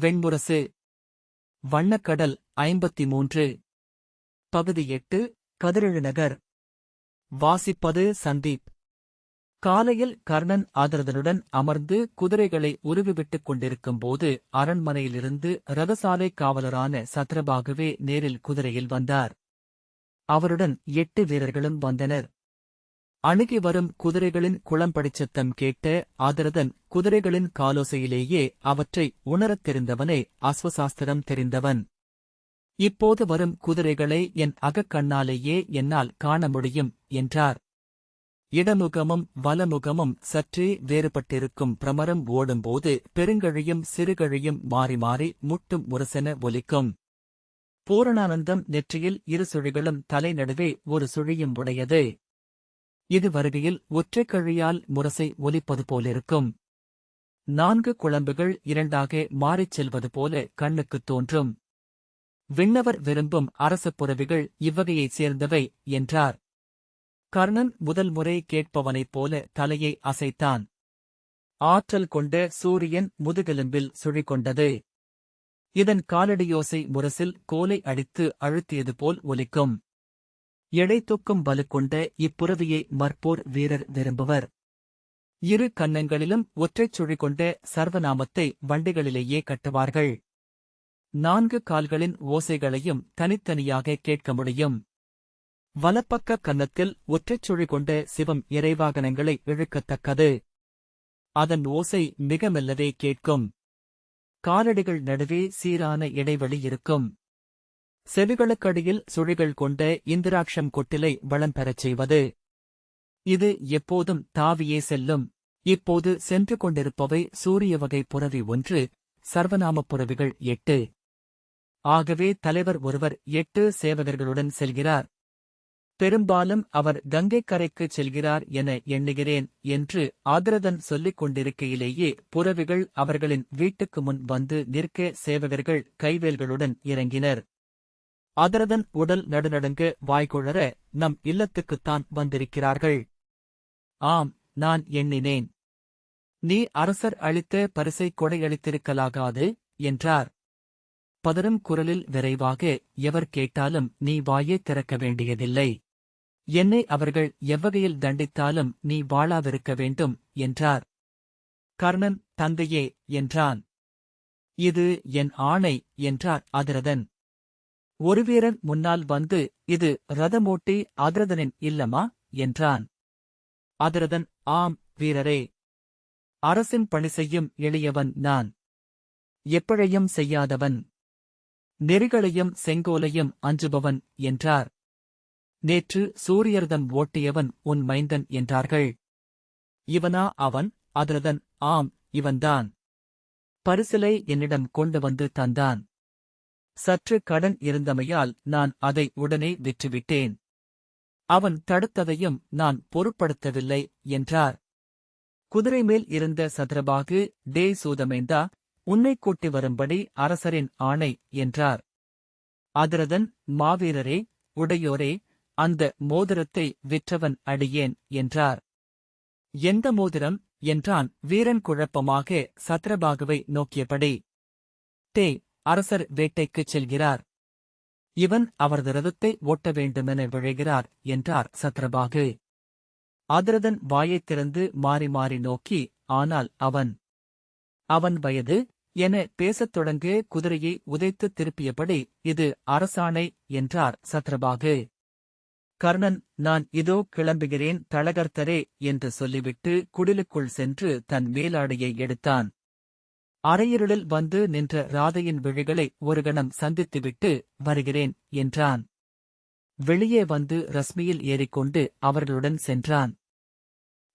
வெண்முரசு வண்ணக்கடல் ஐம்பத்தி மூன்று பகுதி எட்டு கதிரெழுநகர் வாசிப்பது சந்தீப். காலையில் கர்ணன் ஆதரதனுடன் அமர்ந்து குதிரைகளை உருவிவிட்டுக் கொண்டிருக்கும்போது அரண்மனையிலிருந்து ரதசாலை காவலரான சத்ரபாகுவே நேரில் குதிரையில் வந்தார். அவருடன் எட்டு வீரர்களும் வந்தனர். அணுகி வரும் குதிரைகளின் குளம்படிச் சத்தம் கேட்ட ஆதரதன் குதிரைகளின் காலோசையிலேயே அவற்றை உணரத் தெரிந்தவனே அஸ்வசாஸ்திரம் தெரிந்தவன். இப்போது வரும் குதிரைகளை என் அகக்கண்ணாலேயே என்னால் காண முடியும் என்றார். இடமுகமும் வலமுகமும் சற்றே வேறுபட்டிருக்கும் பிரமரம் ஓடும்போது பெருங்கழியும் சிறுகழியும் மாறி மாறி முட்டும் முரசென ஒலிக்கும். பூரணானந்தம் நெற்றியில் இரு சுழிகளும் தலை நடுவே ஒரு சுழியும் உடையது. இது வருகையில் ஒற்றைக் கழியால் முரசை ஒலிப்பது போலிருக்கும். நான்கு குழம்புகள் இரண்டாக மாறிச் செல்வது போல கண்ணுக்குத் தோன்றும். விண்ணவர் விரும்பும் அரச புறவிகள் இவ்வகையைச் சேர்ந்தவை என்றார். கர்ணன் முதல் முறை கேட்பவனைப் போல தலையை அசைத்தான். ஆற்றல் கொண்ட சூரியன் முதுகெலும்பில் சுழிகொண்டது. இதன் காலடியோசை முரசில் கோலை அடித்து அழுத்தியது போல் ஒலிக்கும். எடை தூக்கும் வலு கொண்ட இப்புறவியை மற்போர் வீரர் விரும்புவர். இரு கன்னங்களிலும் ஒற்றைச் சுழி கொண்ட சர்வநாமத்தை வண்டிகளிலேயே கட்டுவார்கள். நான்கு கால்களின் ஓசைகளையும் தனித்தனியாக கேட்க முடியும். வலப்பக்க கன்னத்தில் ஒற்றைச் சுழி கொண்ட சிவம் இறைவாகனங்களை இழுக்கத்தக்கது. அதன் ஓசை மிக மெல்லவே கேட்கும். காலடிகள் நடுவே சீரான இடைவெளி இருக்கும். செவிகளுக்கடியில் சுழிகள் கொண்ட இந்திராட்சம் கொட்டிலை வளம் பெறச் செய்வது. இது எப்போதும் தாவியே செல்லும். இப்போது சென்று கொண்டிருப்பவை சூரிய வகை புறவி ஒன்று சர்வநாமப் புறவிகள் எட்டு. ஆகவே தலைவர் ஒருவர் எட்டு சேவகர்களுடன் செல்கிறார். பெரும்பாலும் அவர் கங்கைக் கரைக்குச் செல்கிறார் என எண்ணுகிறேன் என்று ஆதரதன் சொல்லிக் கொண்டிருக்கையிலேயே புறவிகள் அவர்களின் வீட்டுக்கு முன் வந்து நிற்க சேவகர்கள் கைவேல்களுடன் இறங்கினர். அதரதன் உடல் நடுநடுங்க வாய்குழற நம் இல்லத்துக்குத்தான் வந்திருக்கிறார்கள். ஆம் நான் எண்ணினேன். நீ அரசர் அளித்த பரிசை கொடையளித்திருக்கலாகாது என்றார். பதறும் குரலில் விரைவாக எவர் கேட்டாலும் நீ வாயே திறக்க வேண்டியதில்லை. என்னை அவர்கள் எவ்வகையில் தண்டித்தாலும் நீ வாழாவிருக்க வேண்டும் என்றார். கர்ணன் தந்தையே என்றான். இது என் ஆணை என்றார் அதிரதன். ஒரு வீரன் முன்னால் வந்து இது ரதமோட்டி அதிரதனின் இல்லமா? என்றான். அதிரதன் ஆம் வீரரே. அரசின் பணி செய்யும் எளியவன் நான். எப்பழையும் செய்யாதவன். நெறிகளையும் செங்கோலையும் அஞ்சுபவன் என்றார். நேற்று சூரியரதம் ஓட்டியவன் உன் மைந்தன் என்றார்கள். இவனா அவன்? அதிரதன் ஆம் இவன்தான். பரிசிலை என்னிடம் கொண்டு வந்து தந்தான். சற்று கடன் இருந்தமையால் நான் அதை உடனே விற்றுவிட்டேன். அவன் தடுத்ததையும் நான் பொருட்படுத்தவில்லை என்றார். குதிரை மேல் இருந்த சத்ரபாகு டே சூதமேந்தா உன்னை கூட்டி வரும்படி அரசரின் ஆணை என்றார். அதிரதன் மாவீரரே உடையோரே அந்த மோதிரத்தை விற்றவன் அடியேன் என்றார். எந்த மோதிரம்? என்றான் வீரன் குழப்பமாக சத்ரபாகுவை நோக்கியபடி. டே அரசர் வேட்டைக்குச் செல்கிறார். இவன் அவரது ரதத்தை ஓட்ட வேண்டுமென விழைகிறார் என்றார் சத்ரபாகு. அதிரதன் வாயைத் திறந்து மாறி மாறி நோக்கி ஆனால் அவன் அவன் வயது என பேசத் தொடங்க குதிரையை உதைத்து திருப்பியபடி இது அரசாணை என்றார் சத்ரபாகு. கர்ணன் நான் இதோ கிளம்புகிறேன் தளகர்த்தரே என்று சொல்லிவிட்டு குடிலுக்குள் சென்று தன் மேலாடையை எடுத்தான். அரையிருளில் வந்து நின்ற ராதையின் விழிகளை ஒரு கணம் சந்தித்துவிட்டு வருகிறேன் என்றான். வெளியே வந்து ரஸ்மியில் ஏறிக்கொண்டு அவர்களுடன் சென்றான்.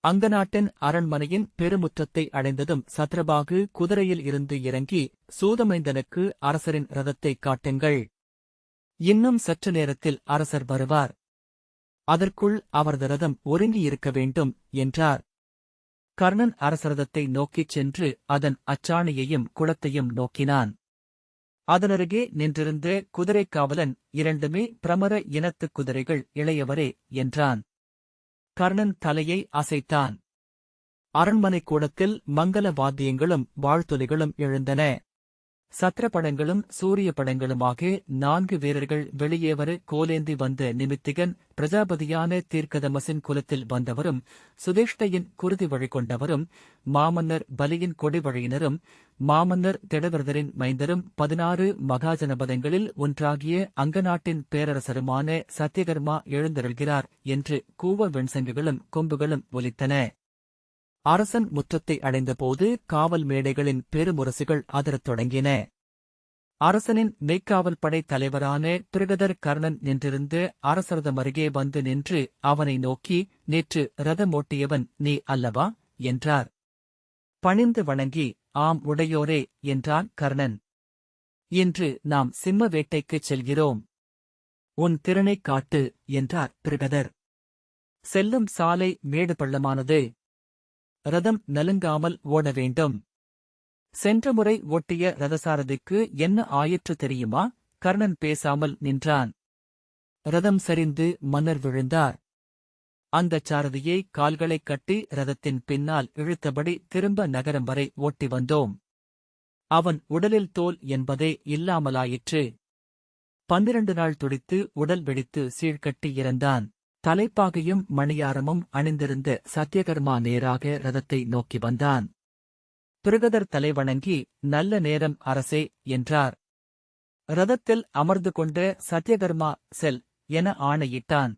அங்கநாட்டின் அரண்மனையின் பெருமுற்றத்தை அடைந்ததும் சத்ரபாகு குதிரையில் இருந்து இறங்கி சூதமைந்தனுக்கு அரசரின் ரதத்தை காட்டுங்கள். இன்னும் சற்று நேரத்தில் அரசர் வருவார். அதற்குள் அவரது ரதம் ஒருங்கியிருக்க வேண்டும் என்றார். கர்ணன் அரசரதத்தை நோக்கிச் சென்று அதன் அச்சாணியையும் குளத்தையும் நோக்கினான். அதனருகே நின்றிருந்த குதிரைக் காவலன் இரண்டுமே பிரமர இனத்துக் குதிரைகள் இளையவரே என்றான். கர்ணன் தலையை அசைத்தான். அரண்மனைக் கூடத்தில் மங்கள வாத்தியங்களும் வாழ்த்துலிகளும் எழுந்தன. சத்திர படங்களும் சூரிய படங்களுமாக நான்கு வீரர்கள் வெளியே வர கோலேந்தி வந்த நிமித்திகன் பிரஜாபதியான தீர்க்கதமசின் குலத்தில் வந்தவரும் சுதேஷ்டையின் குருதி வழி கொண்டவரும் மாமன்னர் பலியின் கொடி வழியினரும் மாமன்னர் திடவரதரின் மைந்தரும் பதினாறு மகாஜனபதங்களில் ஒன்றாகிய அங்கநாட்டின் பேரரசருமான சத்தியகர்மா எழுந்தருள்கிறார் என்று கூவ வெண்சங்குகளும் கொம்புகளும் ஒலித்தன. அரசன் முற்றத்தை அடைந்தபோது காவல் மேடைகளின் பெருமுரசுகள் அதிரத் தொடங்கின. அரசனின் மெய்க்காவல் படை தலைவரான பிருகதர் கர்ணன் நின்றிருந்து அரசரதம் அருகே வந்து நின்று அவனை நோக்கி நேற்று ரதமோட்டியவன் நீ அல்லவா? என்றார். பணிந்து வணங்கி ஆம் உடையோரே என்றான் கர்ணன். இன்று நாம் சிம்ம வேட்டைக்குச் செல்கிறோம். உன் திறனைக் காட்டு என்றார் பிருகதர். செல்லும் சாலை மேடு பள்ளமானது ரதம் நலுங்காமல் ஓட வேண்டும். சென்ற முறை ஒட்டிய ரதசாரதிக்கு என்ன ஆயிற்று தெரியுமா? கர்ணன் பேசாமல் நின்றான். ரதம் சரிந்து மன்னர் விழுந்தார். அந்தச் சாரதியை கால்களைக் கட்டி ரதத்தின் பின்னால் இழுத்தபடி திரும்ப நகரம் வரை ஓட்டி வந்தோம். அவன் உடலில் தோல் என்பதே இல்லாமலாயிற்று. பன்னிரண்டு நாள் துடித்து உடல் வெடித்து சீழ்கட்டி இறந்தான். தலைப்பாகையும் மணியாரமும் அணிந்திருந்த சத்யகர்மா நேராக ரதத்தை நோக்கி வந்தான். பிருகதர் தலைவணங்கி நல்ல நேரம் அரசே என்றார். ரதத்தில் அமர்ந்து கொண்ட சத்யகர்மா செல் என ஆணையிட்டான்.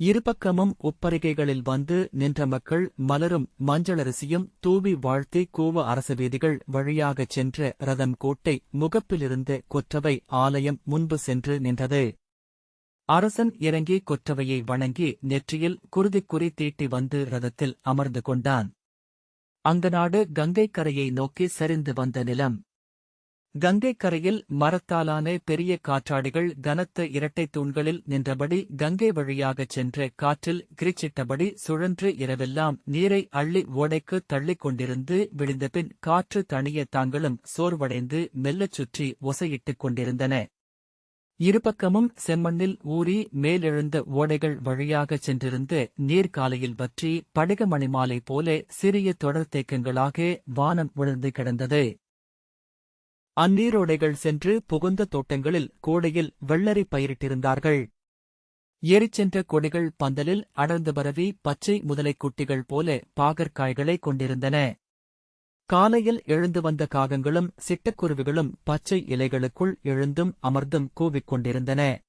இருபக்கமும் உப்பரிகைகளில் வந்து நின்ற மக்கள் மலரும் மஞ்சளரிசியும் தூவி வாழ்த்தி கூவ அரச வீதிகள் வழியாகச் சென்ற ரதம் கோட்டை முகப்பிலிருந்து கொற்றவை ஆலயம் முன்பு சென்று நின்றது. அரசன் இறங்கி கொற்றவையை வணங்கி நெற்றியில் குருதிக்குறி தீட்டி வந்து ரதத்தில் அமர்ந்து கொண்டான். அந்த நாடு கங்கைக் கரையை நோக்கி சரிந்து வந்த நிலம். கங்கைக் கரையில் மரத்தாலான பெரிய காற்றாடிகள் கனத்த இரட்டைத் தூண்களில் நின்றபடி கங்கை வழியாகச் சென்ற காற்றில் கிரிச்சிட்டபடி சுழன்று இரவெல்லாம் நீரை அள்ளி ஓடைக்கு தள்ளிக் கொண்டிருந்து விழுந்தபின் காற்று தணிய தாங்களும் சோர்வடைந்து மெல்லச் சுற்றி ஒசையிட்டுக் கொண்டிருந்தன. இருபக்கமும் செம்மண்ணில் ஊறி மேலெழுந்த ஓடைகள் வழியாகச் சென்றிருந்து நீர்க்காலையில் வற்றி படிகமணிமாலை போல சிறிய தொடர் தேக்கங்களாக வானம் விழுந்து கிடந்தது. அந்நீரோடைகள் சென்று புகுந்த தோட்டங்களில் கோடையில் வெள்ளரி பயிரிட்டிருந்தார்கள். எரிச்சென்ற கொடிகள் பந்தலில் அடர்ந்து பரவி பச்சை முதலைக் குட்டிகள் போல பாகற்காய்களைக் கொண்டிருந்தன. காலையில் எழுந்து வந்த காகங்களும் சிட்டுக்குருவிகளும் பச்சை இலைகளுக்குள் எழுந்தும் அமர்ந்தும் கூவிக் கொண்டிருந்தன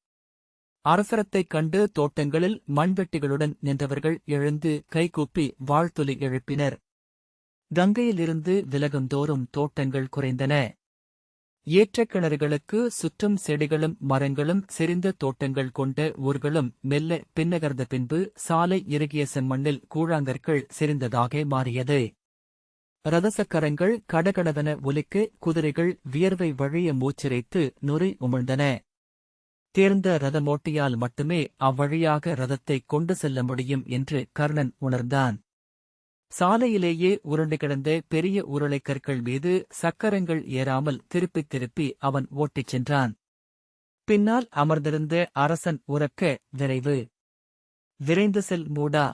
அரசரத்தைக் கண்டு தோட்டங்களில் மண்வெட்டிகளுடன் நின்றவர்கள் எழுந்து கைகூப்பி வாழ்த்துலி எழுப்பினர். கங்கையிலிருந்து விலகுந்தோறும் தோட்டங்கள் குறைந்தன. ஏற்றக்கிணறுகளுக்கு சுற்றும் செடிகளும் மரங்களும் செறிந்த தோட்டங்கள் கொண்ட ஊர்களும் மெல்ல பின்னகர்ந்த பின்பு சாலை இறுகிய செம்மண்ணில் கூழாங்கற்கள் செறிந்ததாக மாறியது. ரதசக்கரங்கள் கடகடவென ஒலிக்க குதிரைகள் வியர்வை வழிய மூச்சிரைத்து நுரை உமிழ்ந்தன. தேர்ந்த ரதமோட்டியால் மட்டுமே அவ்வழியாக ரதத்தைக் கொண்டு செல்ல முடியும் என்று கர்ணன் உணர்ந்தான். சாலையிலேயே உருண்டு கிடந்த பெரிய உருளைக் கற்கள் மீது சக்கரங்கள் ஏறாமல் திருப்பித் திருப்பி அவன் ஓட்டிச் சென்றான். பின்னால் அமர்ந்திருந்த அரசன் உறக்க விரைவு. விரைந்து செல் மூடா.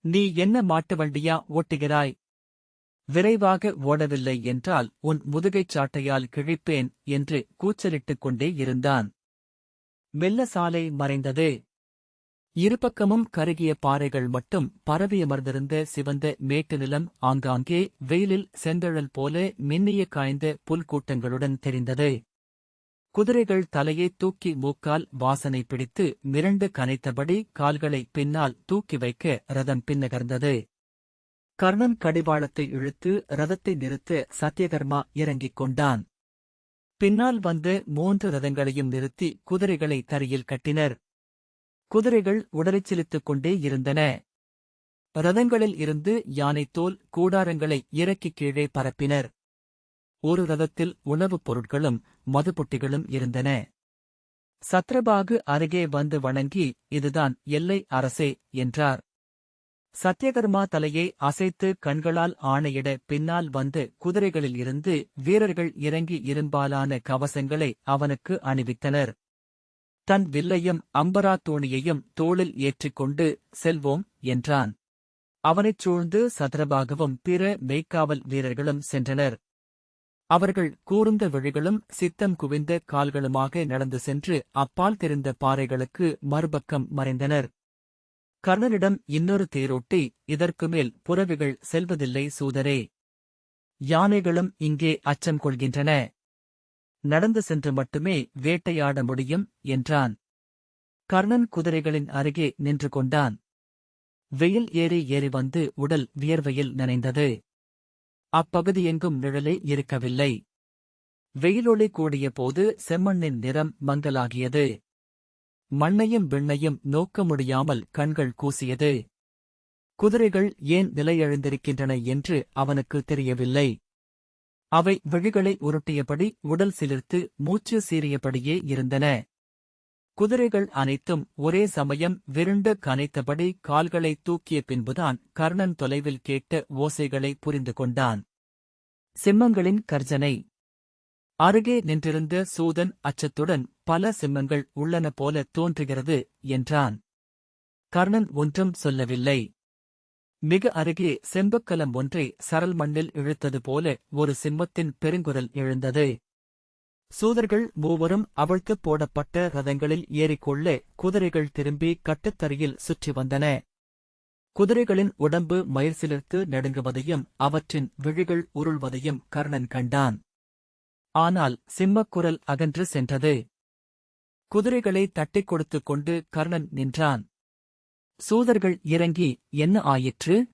நீ என்ன மாட்டு வண்டியா ஓட்டுகிறாய்? விரைவாக ஓடவில்லை என்றால் உன் முதுகைச் சாட்டையால் கிழிப்பேன் என்று கூச்சலிட்டுக் கொண்டே இருந்தான். மெல்ல சாலை மறைந்தது. இருபக்கமும் கருகிய பாறைகள் மட்டும் பரவியமர்ந்திருந்த சிவந்த மேட்டு நிலம் ஆங்காங்கே வெயிலில் செந்தழல் போல மின்னிய காய்ந்த புல்கூட்டங்களுடன் தெரிந்தது. குதிரைகள் தலையை தூக்கி மூக்கால் வாசனை பிடித்து மிரண்டு கனைத்தபடி கால்களை பின்னால் தூக்கி வைக்க ரதம் பின்னகர்ந்தது. கர்ணன் கடிவாளத்தை இழுத்து ரதத்தை நிறுத்த சத்யகர்மா இறங்கிக் கொண்டான். பின்னால் வந்து மூன்று ரதங்களையும் நிறுத்தி குதிரைகளை தரையில் கட்டினர். குதிரைகள் உடலைச் செலுத்திக் கொண்டே இருந்தன. ரதங்களில் இருந்து யானைத்தோல் கூடாரங்களை இறக்கிக் கீழே பரப்பினர். ஒரு ரதத்தில் உணவுப் பொருட்களும் மதுபொட்டிகளும் இருந்தன. சத்ரபாகு அருகே வந்து வணங்கி இதுதான் எல்லை அரசே என்றார். சத்யகர்மா தலையை அசைத்து கண்களால் ஆணையிட பின்னால் வந்து குதிரைகளில் இருந்து வீரர்கள் இறங்கி இரும்பாலான கவசங்களை அவனுக்கு அணிவித்தனர். தன் வில்லையும் அம்பரா தோணியையும் தோளில் ஏற்றிக்கொண்டு செல்வோம் என்றான். அவனைச் சூழ்ந்து சத்ரபாகவும் பிற மெய்க்காவல் வீரர்களும் சென்றனர். அவர்கள் கூர்ந்த விழிகளும் சித்தம் குவிந்த கால்களுமாக நடந்து சென்று அப்பால் தெரிந்த பாறைகளுக்கு மறுபக்கம் மறைந்தனர். கர்ணனிடம் இன்னொரு தேரோட்டி இதற்கு மேல் புறவிகள் செல்வதில்லை சூதரே. யானைகளும் இங்கே அச்சம் கொள்கின்றன. நடந்து சென்று மட்டுமே வேட்டையாட முடியும் என்றான். கர்ணன் குதிரைகளின் அருகே நின்று கொண்டான். வெயில் ஏறி ஏறி வந்து உடல் வியர்வையில் நனைந்தது. அப்பகுதியெங்கும் நிழலே இருக்கவில்லை. வெயிலொளி கூடிய போது செம்மண்ணின் நிறம் மங்கலாகியது. மண்ணையும் விண்ணையும் நோக்க முடியாமல் கண்கள் கூசியது. குதிரைகள் ஏன் நிலையெழுந்திருக்கின்றன என்று அவனுக்கு தெரியவில்லை. அவை விழிகளை உருட்டியபடி உடல் சிலிர்த்து மூச்சு சீறியபடியே இருந்தன. குதிரைகள் அனைத்தும் ஒரே சமயம் விருண்டு கனைத்தபடி கால்களை தூக்கிய பின்புதான் கர்ணன் தொலைவில் கேட்ட ஓசைகளை புரிந்து கொண்டான். சிம்மங்களின் கர்ஜனை. அருகே நின்றிருந்த சூதன் அச்சத்துடன் பல சிம்மங்கள் உள்ளன போல தோன்றுகிறது என்றான். கர்ணன் ஒன்றும் சொல்லவில்லை. மிக அருகே செம்பக்கலம் ஒன்றை சரல் மண்ணில் இழுத்தது போல ஒரு சிம்மத்தின் பெருங்குரல் எழுந்தது. சூதர்கள் மூவரும் அவிழ்த்துப் போடப்பட்ட ரதங்களில் ஏறிக்கொள்ள குதிரைகள் திரும்பி கட்டுத்தரையில் சுற்றி வந்தன. குதிரைகளின் உடம்பு மயிர் சிலிர்த்து நடுங்குவதையும் அவற்றின் விழிகள் உருள்வதையும் கர்ணன் கண்டான். ஆனால் சிம்மக்குரல் அகன்று சென்றது. குதிரைகளை தட்டிக் கொடுத்துக் கொண்டு கர்ணன் நின்றான். சூதர்கள் இறங்கி என்ன ஆயிற்று?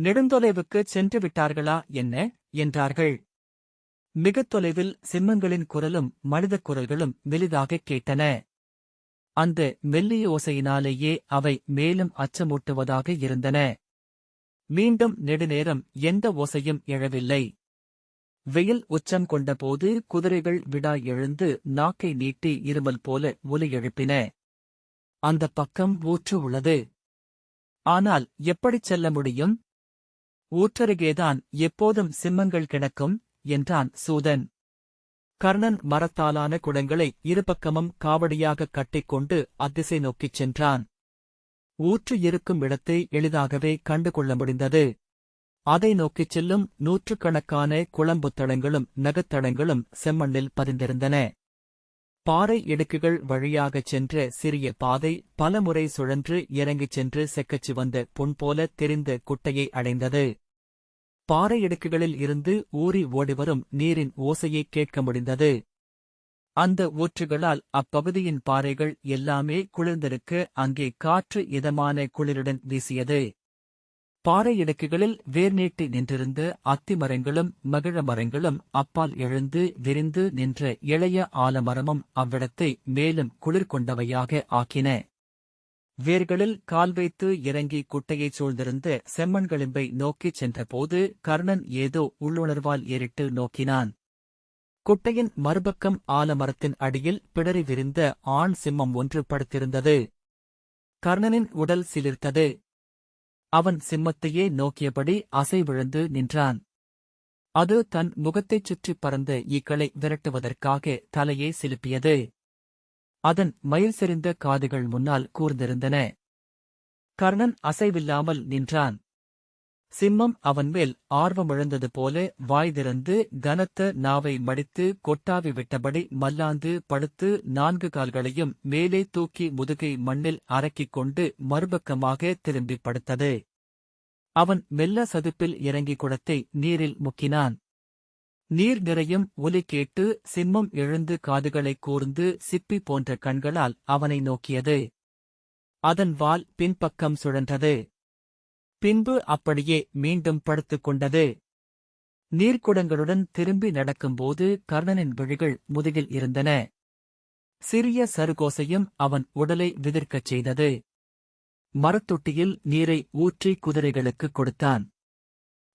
நெடுந்தொலைவுக்குச் சென்று விட்டார்களா? என்ன? என்றார்கள். மிகத் தொலைவில் சிம்மங்களின் குரலும் மனிதக் குரல்களும் மெலிதாகக் கேட்டன. அந்த மெல்லிய ஓசையினாலேயே அவை மேலும் அச்சமூட்டுவதாக இருந்தன. மீண்டும் நெடுநேரம் எந்த ஓசையும் எழவில்லை. வெயில் உச்சம் கொண்டபோது குதிரைகள் விடா எழுந்து நாக்கை நீட்டி இருமல் போல ஒலி எழுப்பின. அந்தப் பக்கம் ஊற்று உள்ளது. ஆனால் எப்படிச் செல்ல முடியும்? ஊற்றருகேதான் எப்போதும் சிம்மங்கள் கிடக்கும் என்றான் சூதன். கர்ணன் மரத்தாலான குடங்களை இருபக்கமும் காவடியாகக் கட்டிக்கொண்டு அத்திசை நோக்கிச் சென்றான். ஊற்று இருக்கும் இடத்தை எளிதாகவே கண்டுகொள்ள முடிந்தது. அதை நோக்கிச் செல்லும் நூற்றுக்கணக்கான குளம்புத்தடங்களும் நகத்தடங்களும் செம்மண்ணில் பதிந்திருந்தன. பாறை இடுக்குகள் வழியாகச் சென்ற சிறிய பாதை பலமுறை சுழன்று இறங்கிச் சென்று செக்கச்சு வந்த புண்போல தெரிந்த குட்டையை அடைந்தது. பாறை இடுக்குகளில் இருந்து ஊறி ஓடிவரும் நீரின் ஓசையை கேட்க முடிந்தது. அந்த ஊற்றுகளால் அப்பகுதியின் பாறைகள் எல்லாமே குளிர்ந்திருக்க அங்கே காற்று இதமான குளிருடன் வீசியது. பாறை இடுக்குகளில் வேர் நீட்டி நின்றிருந்த அத்திமரங்களும் மகிழ மரங்களும் அப்பால் எழுந்து விரிந்து நின்ற இளைய ஆலமரமும் அவ்விடத்தை மேலும் குளிர் கொண்டவையாக ஆக்கின. வேர்களில் கால் வைத்து இறங்கி குட்டையைச் சூழ்ந்திருந்த செம்மண்களிம்பை நோக்கிச் சென்றபோது கர்ணன் ஏதோ உள்ளுணர்வால் ஏறிட்டு நோக்கினான். குட்டையின் மறுபக்கம் ஆலமரத்தின் அடியில் பிடறி விரிந்த ஆண் சிம்மம் ஒன்று படுத்திருந்தது. கர்ணனின் உடல் சிலிர்த்தது. அவன் சிம்மத்தையே நோக்கியபடி அசைவிழந்து நின்றான். அது தன் முகத்தைச் சுற்றிப் பறந்த ஈக்களை விரட்டுவதற்காக தலையே சிலுப்பியது. அதன் மயில் செறிந்த காதுகள் முன்னால் கூர்ந்திருந்தன. கர்ணன் அசைவில்லாமல் நின்றான். சிம்மம் அவன் மேல் ஆர்வமிழந்தது போல வாய் திறந்து கனத்த நாவை மடித்து கொட்டாவி விட்டபடி மல்லாந்து படுத்து நான்கு கால்களையும் மேலே தூக்கி முதுகை மண்ணில் அரக்கிக் கொண்டு மறுபக்கமாக திரும்பிப் படுத்தது. அவன் மெல்ல சதுப்பில் இறங்கி குடத்தை நீரில் முக்கினான். நீர் நிறையும் ஒலி கேட்டு சிம்மம் எழுந்து காதுகளை கூர்ந்து சிப்பி போன்ற கண்களால் அவனை நோக்கியது. அதன் வால் பின்பக்கம் சுழன்றது. பின்பு அப்படியே மீண்டும் படுத்துக் கொண்டது. நீர்க்குடங்களுடன் திரும்பி நடக்கும்போது கர்ணனின் விழிகள் முதுகில் இருந்தன. சிறிய சருகோசையும் அவன் உடலை விதிர்க்கச் செய்தது. மரத்தொட்டியில் நீரை ஊற்றி குதிரைகளுக்குக் கொடுத்தான்.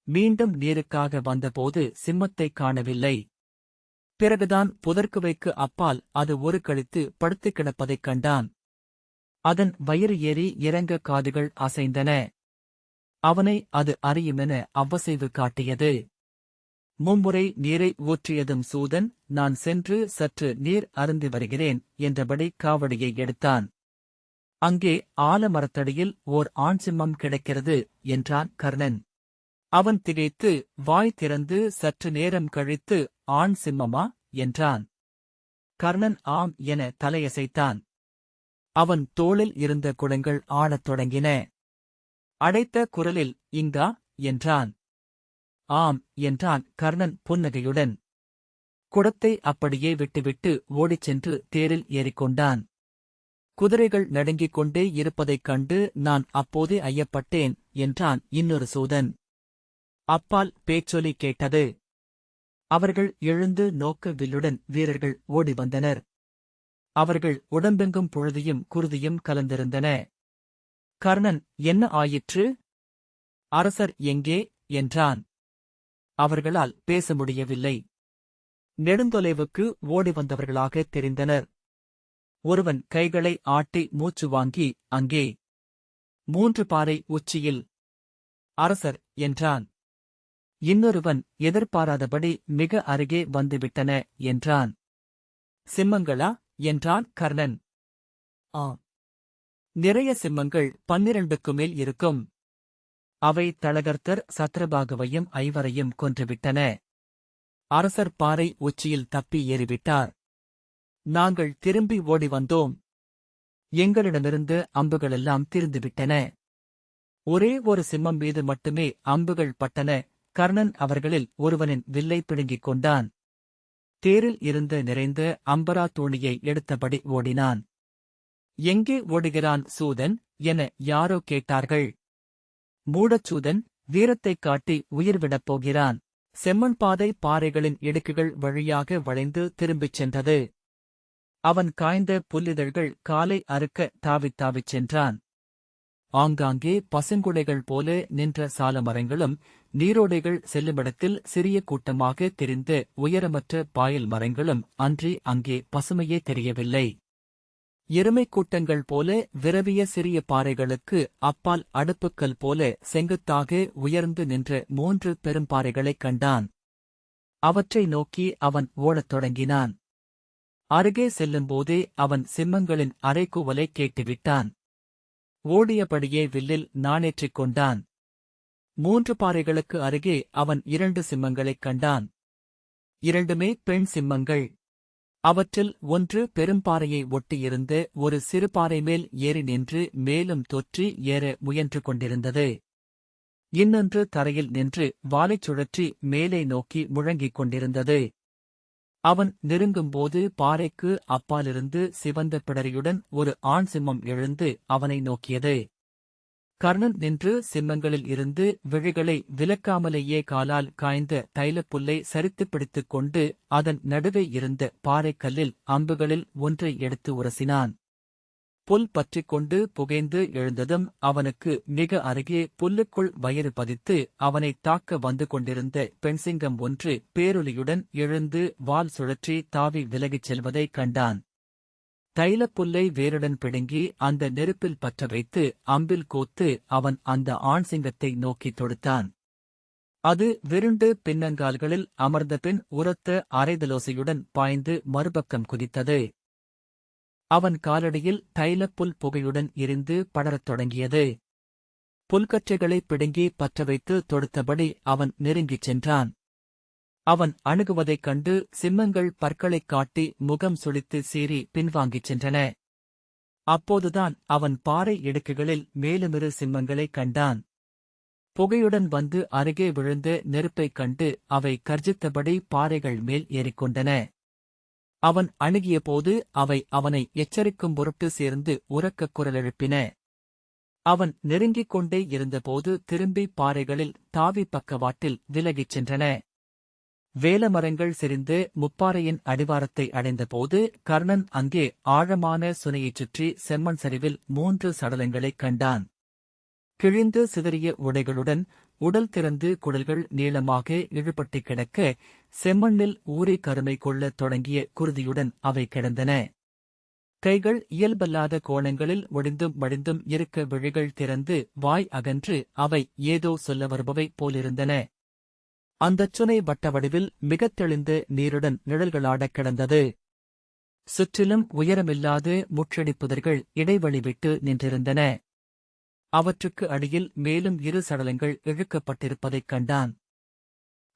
மீண்டும் நீருக்காக வந்தபோது சிம்மத்தைக் காணவில்லை. பிறகுதான் புதற்குவைக்கு அப்பால் அது ஒரு கழித்து படுத்துக் கிடப்பதைக் கண்டான். அதன் வயிறு ஏறி இறங்க காதுகள் அசைந்தன. அவனை அது அறியுமென அவ்வசைவு காட்டியது. மும்முறை நீரை ஊற்றியதும் சூதன் நான் சென்று சற்று நீர் அருந்தி வருகிறேன் என்றபடி காவடியை எடுத்தான். அங்கே ஆலமரத்தடியில் ஓர் ஆண் சிம்மம் கிடைக்கிறது என்றான் கர்ணன். அவன் திகைத்து வாய் திறந்து சற்று நேரம் கழித்து ஆண் சிம்மமா? என்றான். கர்ணன் ஆம் என தலையசைத்தான். அவன் தோளில் இருந்த குடங்கள் ஆடத் தொடங்கின. அடைத்த குரலில் இங்கா என்றான். ஆம் என்றான் கர்ணன் புன்னகையுடன். குடத்தை அப்படியே விட்டுவிட்டு ஓடிச் சென்று தேரில் ஏறிக்கொண்டான். குதிரைகள் நடுங்கிக் கொண்டே இருப்பதைக் கண்டு நான் அப்போதே ஐயப்பட்டேன் என்றான் இன்னொரு சூதன். அப்பால் பேச்சொலி கேட்டது. அவர்கள் எழுந்து நோக்க வில்லுடன் வீரர்கள் ஓடி வந்தனர். அவர்கள் உடம்பெங்கும் புழுதியும் குருதியும் கலந்திருந்தன. கர்ணன் என்ன ஆயிற்று? அரசர் எங்கே? என்றான். அவர்களால் பேச முடியவில்லை. நெடுந்தொலைவுக்கு ஓடி வந்தவர்களாக தெரிந்தனர். ஒருவன் கைகளை ஆட்டி மூச்சு வாங்கி அங்கே மூன்று பாறை உச்சியில் அரசர் என்றான். இன்னொருவன் எதிர்பாராதபடி மிக அருகே வந்துவிட்டன என்றான். சிம்மங்களா? என்றான் கர்ணன். ஆம் நிறைய சிம்மங்கள் பன்னிரண்டுக்கு மேல் இருக்கும். அவை தளகர்த்தர் சத்ரபாகுவையும் ஐவரையும் கொன்றுவிட்டன. அரசர் பாறை உச்சியில் தப்பி ஏறிவிட்டார். நாங்கள் திரும்பி ஓடி வந்தோம். எங்களிடமிருந்து அம்புகளெல்லாம் திருந்துவிட்டன. ஒரே ஒரு சிம்மம் மீது மட்டுமே அம்புகள் பட்டன. கர்ணன் அவர்களில் ஒருவனின் வில்லை பிடுங்கிக் கொண்டான். தேரில் இருந்து நிறைந்த அம்பரா தோணியை எடுத்தபடி ஓடினான். எங்கே ஓடுகிறான் சூதன் என யாரோ கேட்டார்கள். மூடச்சூதன் வீரத்தைக் காட்டி உயிர்விடப் போகிறான். செம்மண் பாதை பாறைகளின் இடுக்குகள் வழியாக வளைந்து திரும்பிச் சென்றது. அவன் காய்ந்த புல்லிதழ்கள் காலை அறுக்க தாவித் தாவிச் சென்றான். ஆங்காங்கே பசுங்குடைகள் போல நின்ற சாலமரங்களும் நீரோடைகள் செல்லுமிடத்தில் சிறிய கூட்டமாக தெரிந்த உயரமற்ற பாயல் மரங்களும் அன்றி அங்கே பசுமையே தெரியவில்லை. எருமைக் கூட்டங்கள் போல விரவிய சிறிய பாறைகளுக்கு அப்பால் அடுப்புக்கல் போல செங்குத்தாக உயர்ந்து நின்ற மூன்று பெரும்பாறைகளைக் கண்டான். அவற்றை நோக்கி அவன் ஓடத் தொடங்கினான். அருகே செல்லும்போதே அவன் சிம்மங்களின் அரைக்கூவலை கேட்டுவிட்டான். ஓடியபடியே வில்லில் நாணேற்றிக் கொண்டான். மூன்று பாறைகளுக்கு அருகே அவன் இரண்டு சிம்மங்களைக் கண்டான். இரண்டுமே பெண் சிம்மங்கள். அவற்றில் ஒன்று பெரும்பாறையை ஒட்டியிருந்து ஒரு சிறுபாறை மேல் ஏறி நின்று மேலும் தொற்றி ஏற முயன்று கொண்டிருந்தது. இன்னொன்று தரையில் நின்று வாலைச் சுழற்றி மேலே நோக்கி முழங்கிக் கொண்டிருந்தது. அவன் நெருங்கும்போது பாறைக்கு அப்பாலிருந்து சிவந்த பிடரியுடன் ஒரு ஆண் சிம்மம் எழுந்து அவனை நோக்கியது. கர்ணன் நின்று சிம்மங்களில் இருந்து விழிகளை விலக்காமலேயே காலால் காய்ந்த தைலப்புல்லை சரித்துப் பிடித்துக் கொண்டு அதன் நடுவே இருந்த பாறைக்கல்லில் அம்புகளில் ஒன்றை எடுத்து உரசினான். புல் பற்றிக் கொண்டு புகைந்து எழுந்ததும் அவனுக்கு மிக அருகே புல்லுக்குள் வயிறு பதித்து அவனைத் தாக்க வந்து கொண்டிருந்த பெண்சிங்கம் ஒன்று பேரொலியுடன் எழுந்து வால் சுழற்றி தாவி விலகிச் செல்வதைக் கண்டான். தைலப்புல்லை வேருடன் பிடுங்கி அந்த நெருப்பில் பற்ற வைத்து அம்பில் கோத்து அவன் அந்த ஆண் சிங்கத்தை நோக்கித் தொடுத்தான். அது விருண்டு பின்னங்கால்களில் அமர்ந்தபின் உரத்த அரைதலோசையுடன் பாய்ந்து மறுபக்கம் குதித்தது. அவன் காலடியில் தைலப்புல் புகையுடன் இருந்து படரத் தொடங்கியது. புல்கற்றைகளை பிடுங்கி பற்ற வைத்து தொடுத்தபடி அவன் நெருங்கிச் சென்றான். அவன் அணுகுவதைக் கண்டு சிம்மங்கள் பற்களைக் காட்டி முகம் சுளித்து சீறி பின்வாங்கிச் சென்றன. அப்போதுதான் அவன் பாறை இடுக்குகளில் மேலுமிரு சிம்மங்களைக் கண்டான். புகையுடன் வந்து அருகே விழுந்த நெருப்பைக் கண்டு அவை கர்ஜித்தபடி பாறைகள் மேல் ஏறிக்கொண்டன. அவன் அணுகியபோது அவை அவனை எச்சரிக்கும் பொருட்டு சேர்ந்து உரக்கக் குரலெழுப்பின அவன் நெருங்கிக் கொண்டே இருந்தபோது திரும்பி பாறைகளில் தாவி பக்கவாட்டில் விலகிச் சென்றன. வேலமரங்கள் செறிந்து முப்பாறையின் அடிவாரத்தை அடைந்தபோது கர்ணன் அங்கே ஆழமான சுனையைச் சுற்றி செம்மண் சரிவில் மூன்று சடலங்களைக் கண்டான். கிழிந்து சிதறிய உடைகளுடன் உடல் திறந்து குடல்கள் நீளமாக இழுபட்டு கிடக்க செம்மண்ணில் ஊறி கருமை கொள்ளத் தொடங்கிய குருதியுடன் அவை கிடந்தன. கைகள் இயல்பல்லாத கோணங்களில் ஒடிந்தும் மடிந்தும் இருக்க விழிகள் திறந்து வாய் அகன்று அவை ஏதோ சொல்ல வருபவை போலிருந்தன. அந்தச் சுனை வட்ட வடிவில் மிகத் தெளிந்து நீருடன் நிழல்களாடக் கிடந்தது. சுற்றிலும் உயரமில்லாது முற்றடி புதர்கள் இடைவெளி விட்டு நின்றிருந்தன. அவற்றுக்கு அடியில் மேலும் இரு சடலங்கள் இழுக்கப்பட்டிருப்பதைக் கண்டான்.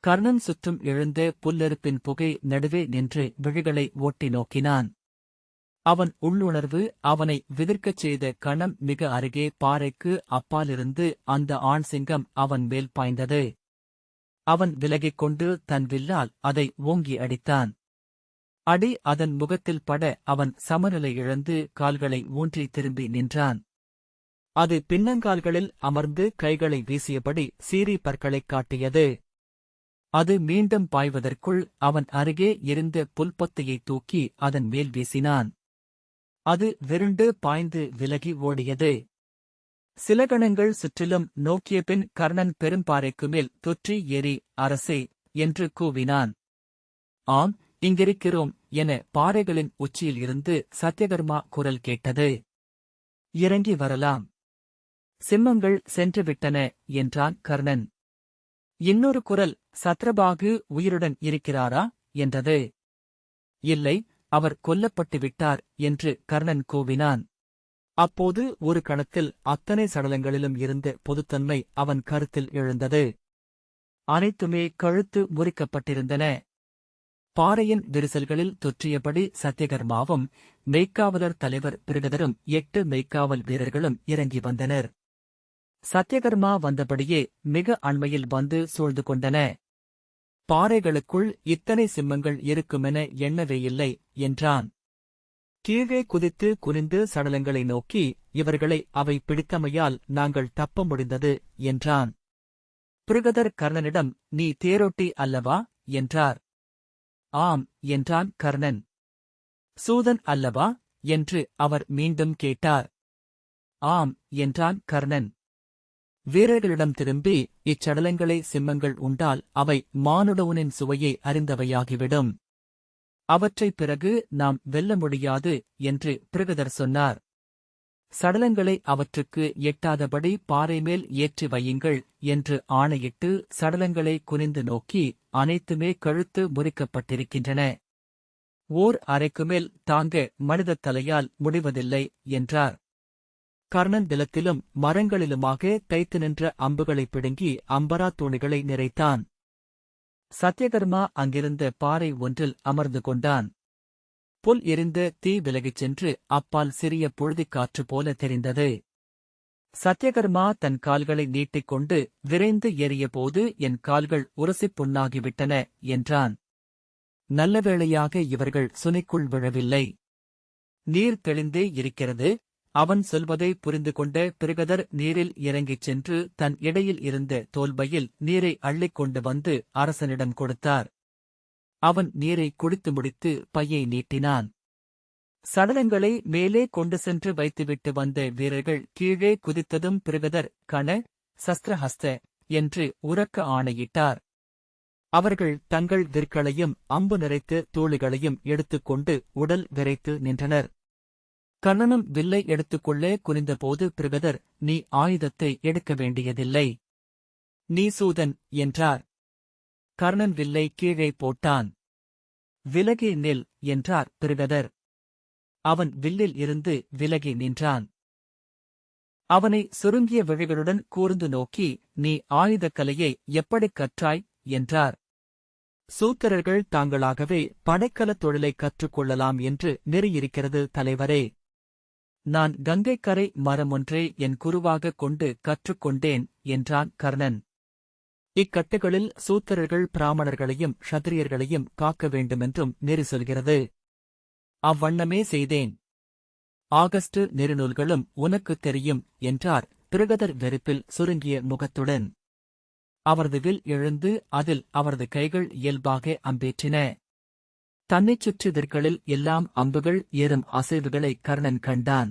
கர்ணன் சுற்றும் எழுந்த புல்லெருப்பின் புகை நடுவே நின்று விழிகளை ஓட்டி நோக்கினான். அவன் உள்ளுணர்வு அவனை விதிர்க்கச் செய்த கணம் மிக அருகே பாறைக்கு அப்பாலிருந்து அந்த ஆண் சிங்கம் அவன் மேல் பாய்ந்தது. அவன் விலகிக் கொண்டு தன் வில்லால் அதை ஓங்கி அடித்தான். அடி அதன் முகத்தில் பட அவன் சமநிலை இழந்து கால்களை ஊன்றி திரும்பி நின்றான். அது பின்னங்கால்களில் அமர்ந்து கைகளை வீசியபடி சீரி பற்களைக் காட்டியது. அது மீண்டும் பாய்வதற்குள் அவன் அருகே இருந்த புல்பத்தையைத் தூக்கி அதன் மேல் வீசினான். அது விருண்டு பாய்ந்து விலகி ஓடியது. சில கணங்கள் சுற்றிலும் நோக்கிய பின் கர்ணன் பெரும்பாறைக்கு மேல் தொற்றி ஏறி அரசே என்று கூவினான். ஆம் இங்கிருக்கிறோம் என பாறைகளின் உச்சியில் இருந்து சத்யகர்மா குரல் கேட்டது. இறங்கி வரலாம். சிம்மங்கள் சென்றுவிட்டன என்றான் கர்ணன். இன்னொரு குரல் சத்ரபாகு உயிருடன் இருக்கிறாரா? என்றது. இல்லை அவர் கொல்லப்பட்டு விட்டார் என்று கர்ணன் கூவினான். அப்போது ஒரு கணத்தில் அத்தனை சடலங்களிலும் இருந்த பொதுத்தன்மை அவன் கருத்தில் எழுந்தது. அனைத்துமே கழுத்து முறிக்கப்பட்டிருந்தன. பாறையின் விரிசல்களில் தொற்றியபடி சத்யகர்மாவும் மெய்க்காவலர் தலைவர் பிருகதரும் எட்டு மெய்க்காவல் வீரர்களும் இறங்கி வந்தனர். சத்யகர்மா வந்தபடியே மிக அண்மையில் வந்து சூழ்ந்து கொண்டன. பாறைகளுக்குள் இத்தனை சிம்மங்கள் இருக்குமென எண்ணவே இல்லை என்றான். கீழே குதித்து குனிந்து சடலங்களை நோக்கி இவர்களை அவை பிடித்தமையால் நாங்கள் தப்ப முடிந்தது என்றான். பிருகதர் கர்ணனிடம் நீ தேரோட்டி அல்லவா? என்றார். ஆம் என்றான் கர்ணன். சூதன் அல்லவா? என்று அவர் மீண்டும் கேட்டார். ஆம் என்றான் கர்ணன். வீரர்களிடம் திரும்பி இச்சடலங்களை சிம்மங்கள் உண்டால் அவை மானுடவனின் சுவையை அறிந்தவையாகிவிடும். அவற்றைப் பிறகு நாம் வெல்ல முடியாது என்று பிருகதர் சொன்னார். சடலங்களை அவற்றுக்கு எட்டாதபடி பாறை மேல் ஏற்றி வையுங்கள் என்று ஆணையிட்டு சடலங்களை குனிந்து நோக்கி அனைத்துமே கழுத்து முறிக்கப்பட்டிருக்கின்றன. ஓர் அறைக்குமேல் தாங்க மனிதத் தலையால் முடிவதில்லை என்றார். கர்ணன் திலத்திலும் மரங்களிலுமாக தைத்து நின்ற அம்புகளைப் பிடுங்கி அம்பரா தூணிகளை நிறைத்தான். சத்யகர்மா அங்கிருந்த பாறை ஒன்றில் அமர்ந்து கொண்டான். புல் எரிந்து தீ விலகிச் சென்று அப்பால் சிறிய புழுதிக்காற்று போல தெரிந்தது. சத்யகர்மா தன் கால்களை நீட்டிக்கொண்டு விரைந்து ஏறியபோது என் கால்கள் உரசிப் புண்ணாகிவிட்டன என்றான். நல்ல வேளையாக இவர்கள் சுனைக்குள் விழவில்லை. நீர் தெளிந்தே இருக்கிறது. அவன் சொல்வதை புரிந்து கொண்ட பிருகதர் நீரில் இறங்கிச் சென்று தன் இடையில் இருந்த தோல்பையில் நீரை அள்ளிக் கொண்டு வந்து அரசனிடம் கொடுத்தார். அவன் நீரை குடித்து முடித்து பையை நீட்டினான். சடலங்களை மேலே கொண்டு சென்று வைத்துவிட்டு வந்த வீரர்கள் கீழே குதித்ததும் பிருகதர் கண சஸ்திரஹஸ்த என்று உரக்க ஆணையிட்டார். அவர்கள் தங்கள் விற்களையும் அம்பு நிறைத்து தூளிகளையும் எடுத்துக்கொண்டு உடல் விரைத்து நின்றனர். கண்ணனும் வில்லை எடுத்துக்கொள்ளே குனிந்தபோது பிருகதர் நீ ஆயுதத்தை எடுக்க வேண்டியதில்லை. நீ சூதன் என்றார். கர்ணன் வில்லை கீழே போட்டான். விலகி நில் என்றார் பிருகதர். அவன் வில்லில் இருந்து விலகி நின்றான். அவனை சுருங்கிய விழிகளுடன் கூர்ந்து நோக்கி நீ ஆயுதக் கலையை எப்படிக் கற்றாய்? என்றார். சூத்திரர்கள் தாங்களாகவே படைக்கலத் தொழிலைக் கற்றுக்கொள்ளலாம் என்று நெறியிருக்கிறது தலைவரே. நான் கங்கைக்கரை மரமொன்றை என் குருவாகக் கொண்டு கற்றுக்கொண்டேன் என்றான் கர்ணன். இக்கட்டுகளில் சூத்திரர்கள் பிராமணர்களையும் ஷத்திரியர்களையும் காக்க வேண்டுமென்றும் நெறி சொல்கிறது அவ்வண்ணமே செய்தேன். ஆகஸ்ட் நெருநூல்களும் உனக்குத் தெரியும் என்றார் திருகதர் வெறுப்பில் சுருங்கிய முகத்துடன். அவரது வில் எழுந்து அதில் அவரது கைகள் இயல்பாக அம்பேற்றின. தன்னைச் சுற்றிதற்களில் எல்லாம் அம்புகள் ஏறும் அசைவுகளை கர்ணன் கண்டான்.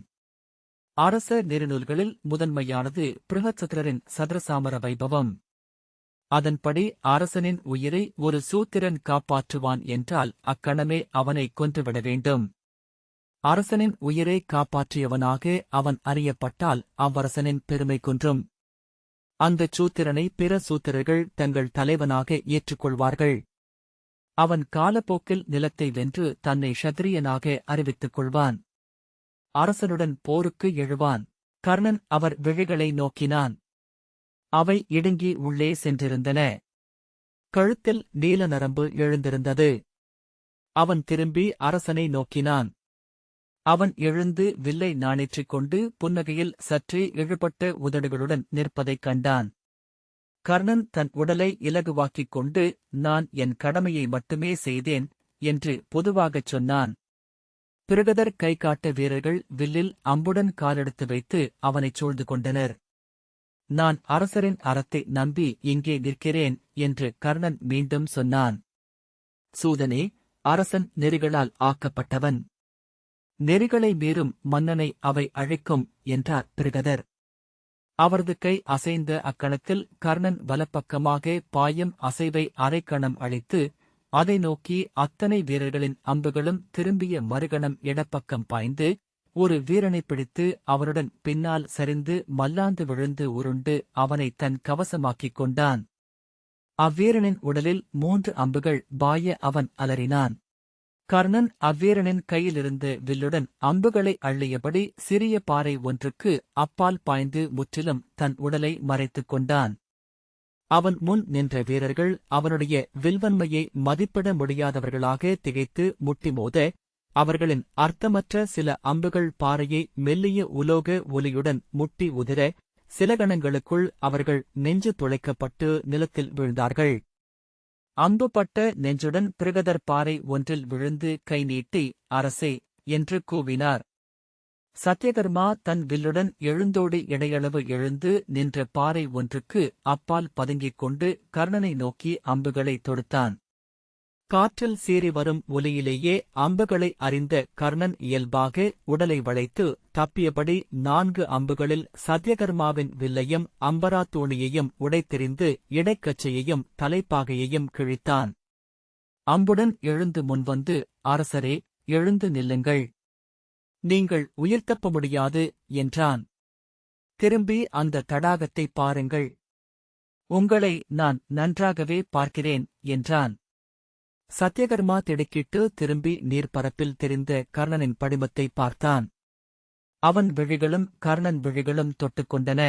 அரச நெருநூல்களில் முதன்மையானது பிருகச்சத்திரரின் சதுரசாமர வைபவம். அதன்படி அரசனின் உயிரை ஒரு சூத்திரன் காப்பாற்றுவான் என்றால் அக்கணமே அவனை கொன்றுவிட வேண்டும். அரசனின் உயிரை காப்பாற்றியவனாக அவன் அறியப்பட்டால் அவ்வரசனின் பெருமை குன்றும். அந்தச் சூத்திரனை பிற சூத்திரர்கள் தங்கள் தலைவனாக ஏற்றுக்கொள்வார்கள். அவன் காலப்போக்கில் நிலத்தை வென்று தன்னை ஷத்திரியனாக அறிவித்துக் கொள்வான். அரசனுடன் போருக்கு எழுவான். கர்ணன் அவர் விழிகளை நோக்கினான். அவை இடுங்கி உள்ளே சென்றிருந்தன. கழுத்தில் நீல நரம்பு எழுந்திருந்தது. அவன் திரும்பி அரசனை நோக்கினான். அவன் எழுந்து வில்லை நாணிற்றிக் கொண்டு புன்னகையில் சற்றே இழுபட்ட உதடுகளுடன் நிற்பதைக் கண்டான். கர்ணன் தன் உடலை இலகுவாக்கிக் கொண்டு நான் என் கடமையை மட்டுமே செய்தேன் என்று பொதுவாகச் சொன்னான். பிருகதர் கை காட்ட வீரர்கள் வில்லில் அம்புடன் காலெடுத்து வைத்து அவனைச் சூழ்ந்து கொண்டனர். நான் அரசரின் அறத்தை நம்பி இங்கே நிற்கிறேன் என்று கர்ணன் மீண்டும் சொன்னான். சூதனே அரசன் நெறிகளால் ஆக்கப்பட்டவன். நெறிகளை மீறும் மன்னனை அவை அழைக்கும் என்றார் பிருகதர். அவரது கை அசைந்த அக்கணத்தில் கர்ணன் வலப்பக்கமாக பாயும் அசைவை அரைக்கணம் அழித்து அதை நோக்கி அத்தனை வீரர்களின் அம்புகளும் திரும்பிய மறுகணம் இடப்பக்கம் பாய்ந்து ஒரு வீரனைப் பிடித்து அவருடன் பின்னால் சரிந்து மல்லாந்து விழுந்து உருண்டு அவனை தன் கவசமாக்கிக் கொண்டான். அவ்வீரனின் உடலில் மூன்று அம்புகள் பாய அவன் அலறினான். கர்ணன் அவ்வீரனின் கையிலிருந்து வில்லுடன் அம்புகளை அள்ளியபடி சிறிய பாறை ஒன்றுக்கு அப்பால் பாய்ந்து முற்றிலும் தன் உடலை மறைத்துக் கொண்டான். அவன் முன் நின்ற வீரர்கள் அவனுடைய வில்வன்மையை மதிப்பிட முடியாதவர்களாக திகைத்து முட்டி மோத அவர்களின் அர்த்தமற்ற சில அம்புகள் பாறையை மெல்லிய உலோக ஒலியுடன் முட்டி உதிர சில கணங்களுக்குள் அவர்கள் நெஞ்சு துளைக்கப்பட்டு நிலத்தில் வீழ்ந்தார்கள். அம்புப்பட்ட நெஞ்சுடன் பிருகதர் பாறை ஒன்றில் விழுந்து கை நீட்டி அரசே என்று கூவினார். சத்யகர்மா தன் வில்லுடன் எழுந்தோடு இடையளவு எழுந்து நின்ற பாறை ஒன்றுக்கு அப்பால் பதுங்கிக் கொண்டு கர்ணனை நோக்கி அம்புகளை தொடுத்தான். காற்றில் சீறி வரும் ஒலியிலேயே அம்புகளை அறிந்த கர்ணன் இயல்பாக உடலை வளைத்து தப்பியபடி நான்கு அம்புகளில் சத்யகர்மாவின் வில்லையும் அம்பராத்தோணியையும் உடைத்தெறிந்து இடைக்கச்சையையும் தலைப்பாகையையும் கிழித்தான். அம்புடன் எழுந்து முன்வந்து அரசரே எழுந்து நில்லுங்கள். நீங்கள் உயிர் தப்ப முடியாது என்றான். திரும்பி அந்த தடாகத்தை பாருங்கள். உங்களை நான் நன்றாகவே பார்க்கிறேன் என்றான். சத்யகர்மா திடுக்கிட்டு திரும்பி நீர்ப்பரப்பில் தெரிந்த கர்ணனின் படிமத்தை பார்த்தான். அவன் விழிகளும் கர்ணன் விழிகளும் தொட்டுக்கொண்டன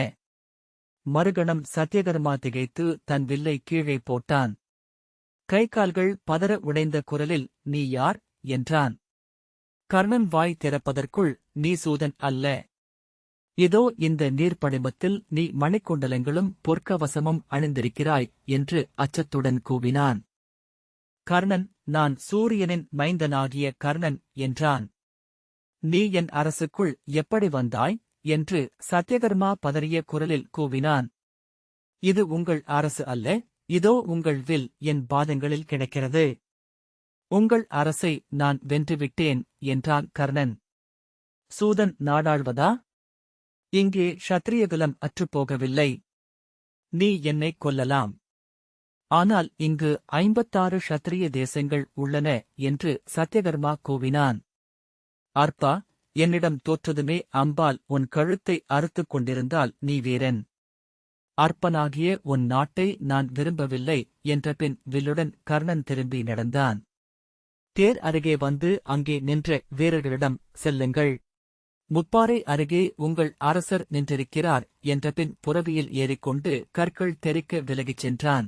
மறுகணம் சத்யகர்மா திகைத்து தன் வில்லை கீழே போட்டான். கை கால்கள் பதற உடைந்த குரலில் நீ யார்? என்றான். கர்ணன் வாய் திறப்பதற்குள் நீ சூதன் அல்ல. இதோ இந்த நீர்ப்படிமத்தில் நீ மணிக்குண்டலங்களும் பொற்கவசமும் அணிந்திருக்கிறாய் என்று அச்சத்துடன் கூவினான். கர்ணன் நான் சூரியனின் மைந்தனாகிய கர்ணன் என்றான். நீ என் அரசுக்குள் எப்படி வந்தாய்? என்று சத்யகர்மா பதறிய குரலில் கூவினான். இது உங்கள் அரசு அல்ல இதோ உங்கள் வில் என் பாதங்களில் கிடைக்கிறது. உங்கள் அரசை நான் வென்றுவிட்டேன் என்றான் கர்ணன். சூதன் நாடாழ்வதா? இங்கே ஷத்ரியகுலம் அற்றுப்போகவில்லை. நீ என்னை கொல்லலாம். ஆனால் இங்கு ஐம்பத்தாறு ஷத்ரிய தேசங்கள் உள்ளன என்று சத்யகர்மா கூவினான். அர்ப்பா என்னிடம் தோற்றதுமே அம்பால் உன் கழுத்தை அறுத்துக் கொண்டிருந்தால் நீ வீரன். அர்ப்பனாகிய உன் நாட்டை நான் விரும்பவில்லை என்ற பின் வில்லுடன் கர்ணன் திரும்பி நடந்தான். தேர் அருகே வந்து அங்கே நின்ற வீரர்களிடம் செல்லுங்கள். முப்பாறை அருகே உங்கள் அரசர் நின்றிருக்கிறார் என்றபின் புறவியில் ஏறிக்கொண்டு கற்கள் தெறிக்க விலகிச் சென்றான்.